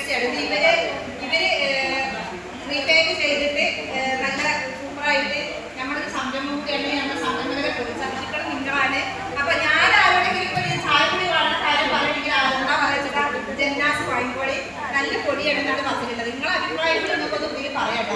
വേസ്റ്റാണ് ഇവർ ഇവർ ചെയ്തിട്ട് നല്ല സൂപ്പറായിട്ട് നമ്മുടെ സംരംഭം കൂടിയാണ് നമ്മുടെ സംരംഭങ്ങളെ പ്രോത്സാഹിപ്പിക്കണം നിങ്ങളാണ്. അപ്പൊ ഞാൻ ആരോടെങ്കിലും ഇപ്പൊ ഞാൻ ചായ പൊടി കാര്യം പറയുകയാണെങ്കിൽ ആരോടാ പറയുക ജന്നാസ് വാങ്ങിക്കോളി. നല്ല പൊടിയാണ് എന്നാണ് പറഞ്ഞിട്ടുള്ളത് നിങ്ങളെ അഭിപ്രായത്തിൽ നിങ്ങൾക്കൊന്നും ഇതിൽ പറയണ്ട.